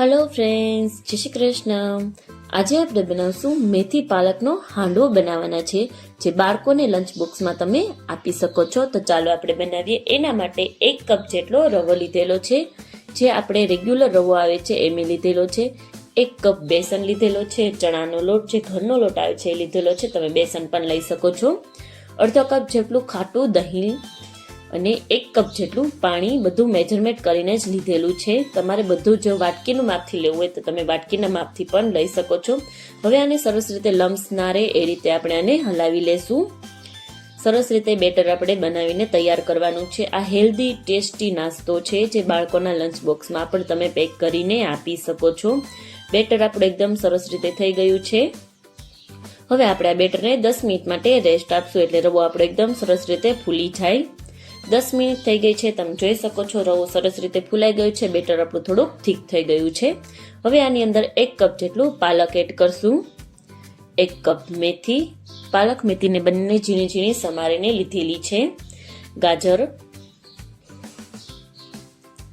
Hello friends જય શ્રી કૃષ્ણ. આજે આપણે બનાવશું મેથી પાલકનો હાંડવો બનાવવાના છે, જે બાળકોને લંચ બોક્સમાં તમે આપી શકો છો. તો ચાલો આપણે બનાવીએ. એના માટે એક કપ જેટલો રવો લીધેલો છે, જે આપણે રેગ્યુલર રવો આવે છે એ લીધેલો છે. એક કપ બેસન લીધેલો છે, ચણાનો લોટ જે ઘરનો લોટ આવે છે એ લીધેલો છે. તમે બેસન પણ લઈ શકો છો. અડધો કપ જેટલું ખાટું દહીં અને એક કપ જેટલું પાણી બધું મેજરમેન્ટ કરીને જ લીધેલું છે. તમારે બધું જો વાટકીનું માપથી લેવું હોય તો તમે વાટકીના માપથી પણ લઈ શકો છો. હવે આને સરસ રીતે લમ્સ ના એ રીતે આપણે આને હલાવી લેશું. સરસ રીતે બેટર આપણે બનાવીને તૈયાર કરવાનું છે. આ હેલ્ધી, ટેસ્ટી નાસ્તો છે જે બાળકોના લંચ બોક્સમાં પણ તમે પેક કરીને આપી શકો છો. બેટર આપણું એકદમ સરસ રીતે થઈ ગયું છે. હવે આપણે આ બેટરને દસ મિનિટ માટે રેસ્ટ આપશું એટલે રવો આપણો એકદમ સરસ રીતે ફૂલી જાય. દસ મિનિટ થઈ ગઈ છે, તમે જોઈ શકો છો, રવો સરસ રીતે ફૂલાઈ ગયું છે, બેટર આપણું થોડુંક થીક થઈ ગયું છે. હવે આની અંદર એક કપ જેટલું પાલક એડ કરશું. એક કપ મેથી, પાલક મેથીને બંને ઝીણી ઝીણી સમારીને લીધેલી છે. ગાજર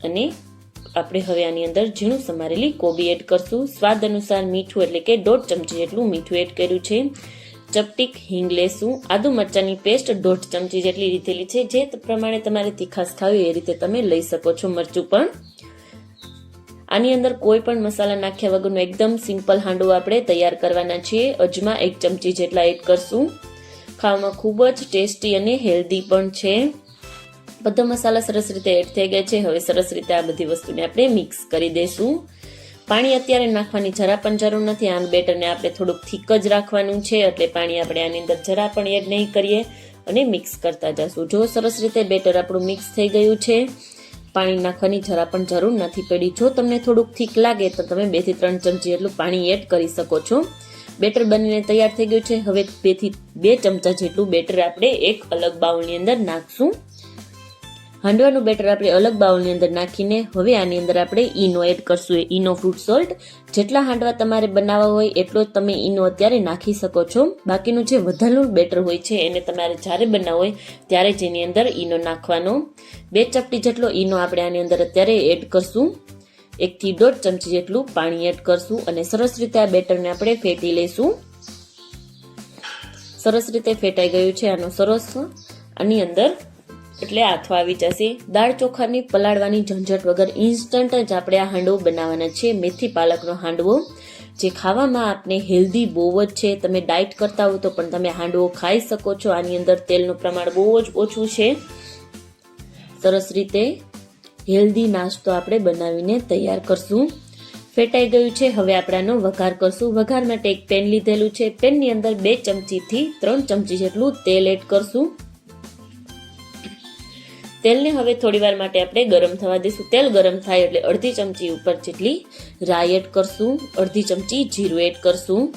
અને આપણે હવે આની અંદર ઝીણું સમારેલી કોબી એડ કરશું. સ્વાદ અનુસાર મીઠું એટલે કે દોઢ ચમચી જેટલું મીઠું એડ કર્યું છે. ચપટીક, હિંગ લેશું આદુ મરચાની પેસ્ટ, દોઢ ચમચી જેટલી લીધેલી છે. જે પ્રમાણે તમારે તીખાસ ખાવી એ રીતે તમે લઈ શકો છો મરચું પણ. આની અંદર કોઈ પણ મસાલા નાખ્યા વગરનો એકદમ સિમ્પલ હાંડવો આપણે તૈયાર કરવાના છીએ. અજમા એક ચમચી જેટલા એડ કરશું. ખાવામાં ખૂબ જ ટેસ્ટી અને હેલ્ધી પણ છે. બધા મસાલા સરસ રીતે એડ થઈ ગયા છે. હવે સરસ રીતે આ બધી વસ્તુને આપણે મિક્સ કરી દઈશું પાણી અત્યારે નાખવાની જરા પણ જરૂર નથી. આ બેટરને આપણે થોડુંક થીક જ રાખવાનું છે, એટલે પાણી આપણે આની અંદર જરા પણ એડ નહીં કરીએ અને મિક્સ કરતા જશું. જો સરસ રીતે બેટર આપણું મિક્સ થઈ ગયું છે, પાણી નાખવાની જરા પણ જરૂર નથી પડી. જો તમને થોડુંક થીક લાગે, તો તમે બેથી ત્રણ ચમચી એટલું પાણી એડ કરી શકો છો. બેટર બનીને તૈયાર થઈ ગયું છે. હવે બેથી બે ચમચા જેટલું બેટર આપણે એક અલગ બાઉલની અંદર નાખશું. હાંડવાનું બેટર આપણે અલગ બાઉલની અંદર નાખીને હવે આની અંદર આપણે ઈનો એડ કરશું. ઈનો ફ્રૂટ સોલ્ટ જેટલા હાંડવા તમારે બનાવવા હોય એટલો જ તમે ઈનો અત્યારે નાખી શકો છો. બાકીનું જે વધારેલું બેટર હોય છે એને તમારે જ્યારે બનાવવું હોય ત્યારે જ એની અંદર ઈનો નાખવાનો. બે ચપટી જેટલો ઈનો આપણે આની અંદર અત્યારે એડ કરશું. એકથી દોઢ ચમચી જેટલું પાણી એડ કરશું અને સરસ રીતે આ બેટરને આપણે ફેટી લઈશું. સરસ રીતે ફેટાઈ ગયું છે. આનો સરસ આની અંદર એટલે આથવા આવી જશે. દાળ ચોખાની પલાળવાની ઝંઝટ વગર ઇન્સ્ટન્ટ જ આપણે આ હાંડવો બનાવવાના છે. મેથી પાલકનો હાંડવો, જે ખાવામાં આપને હેલ્ધી બહુ જ છે. તમે ડાયટ કરતા હો તો પણ તમે હાંડવો ખાઈ શકો છો. આની અંદર તેલનું પ્રમાણ બહુ જ ઓછું છે. સરસ રીતે હેલ્ધી નાસ્તો આપણે બનાવીને તૈયાર કરશું. ફેટાઈ ગયું છે. હવે આપણે આનો વઘાર કરશું. વઘાર માટે એક પેન લીધેલું છે. પેનની અંદર બે ચમચીથી ત્રણ ચમચી જેટલું તેલ એડ કરશું. તેલને હવે થોડી વાર માટે આપણે ગરમ થવા દઈશું. તેલ ગરમ થાય એટલે અડધી ચમચી ઉપર જેટલી રાઈ એડ કરશું. અડધી ચમચી જીરું એડ કરશું.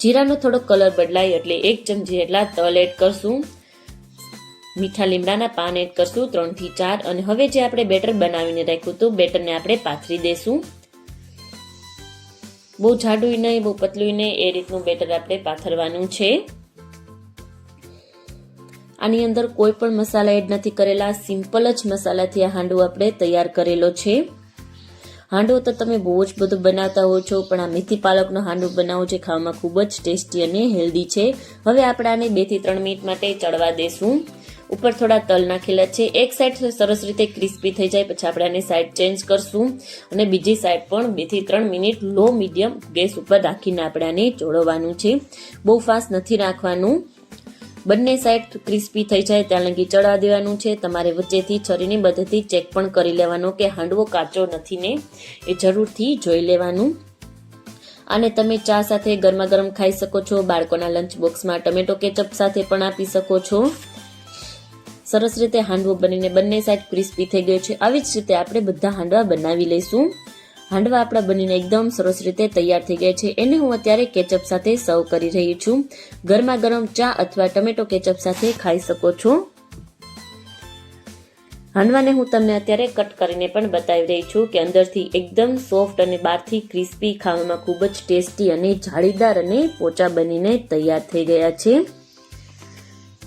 જીરાનો થોડો કલર બદલાય એટલે એક ચમચી જેટલા તલ એડ કરશું. મીઠા લીમડાના પાન એડ કરશું ત્રણથી ચાર અને હવે જે આપણે બેટર બનાવીને રાખ્યું હતું, બેટરને આપણે પાથરી દઈશું. બહુ જાડું નહીં, બહુ પતલું નહીં, એ રીતનું બેટર આપણે પાથરવાનું છે. આની અંદર કોઈ પણ મસાલા એડ નથી કરેલા. સિમ્પલ જ મસાલાથી આ હાંડવો આપણે તૈયાર કરેલો છે. હાંડવો તો તમે બહુ જ બધું બનાવતા હો છો, પણ આ મેથી પાલકનો હાંડવો બનાવો છે ખાવામાં ખૂબ જ ટેસ્ટી અને હેલ્ધી છે. હવે આપણે આને બેથી ત્રણ મિનિટ માટે ચડવા દેશું. ઉપર થોડા તલ નાખેલા છે. એક સાઈડ સરસ રીતે ક્રિસ્પી થઈ જાય, પછી આપણે આને સાઈડ ચેન્જ કરશું. અને બીજી સાઈડ પણ બેથી ત્રણ મિનિટ લો મીડિયમ ગેસ ઉપર રાખીને આપણે આને ચોળવવાનું છે. બહુ ફાસ્ટ નથી રાખવાનું. બંને સાઈડ ક્રિસ્પી થઈ જાય, ત્યાં લગી ચડા દેવાનું છે. તમારે વચ્ચેથી છરીની મદદથી ચેક પણ કરી લેવાનો કે હાંડવો કાચો નથી ને, એ જરૂરથી જોઈ લેવાનું. અને તમે ચા સાથે ગરમા ગરમ ખાઈ શકો છો, બાળકોના લંચ બોક્સમાં ટમેટો કેચઅપ સાથે પણ આપી શકો છો. સરસ રીતે હાંડવો બનીને બંને સાઈડ ક્રિસ્પી થઈ ગયો છે. આવી જ રીતે આપણે બધા હાંડવા બનાવી લઈશું. હાંડવા આપણા બનીને એકદમ સરસ રીતે તૈયાર થઈ ગયા છે. એને હું અત્યારે કેચઅપ સાથે સર્વ કરી રહી છું. ગરમા ગરમ ચા અથવા ટમેટો કેચઅપ સાથે ખાઈ શકો છો. હાંડવાને હું તમને અત્યારે કટ કરીને પણ બતાવી રહી છું કે અંદરથી એકદમ સોફ્ટ અને બહારથી ક્રિસ્પી ખાવામાં ખૂબ જ ટેસ્ટી અને જાળીદાર અને પોચા બનીને તૈયાર થઈ ગયા છે.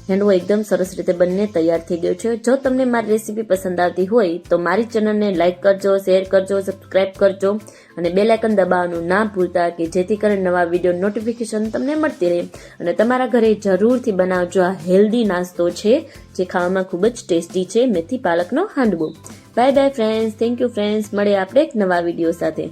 હેન્ડવો એકદમ સરસ રીતે બંને તૈયાર થઈ ગયો છે. જો તમને મારી રેસીપી પસંદ આવતી હોય, તો મારી ચેનલને લાઇક કરજો શેર કરજો સબસ્ક્રાઇબ કરજો અને બે લાઇકન દબાવવાનું ના ભૂલતા કે જેથી કરીને નવા વીડિયો નોટિફિકેશન તમને મળતી રહે. અને તમારા ઘરે જરૂરથી બનાવજો આ હેલ્ધી નાસ્તો છે, જે ખાવામાં ખૂબ જ ટેસ્ટી છે, મેથી પાલકનો handvo. Bye bye friends thank you friends મળે આપણે એક નવા વીડિયો સાથે.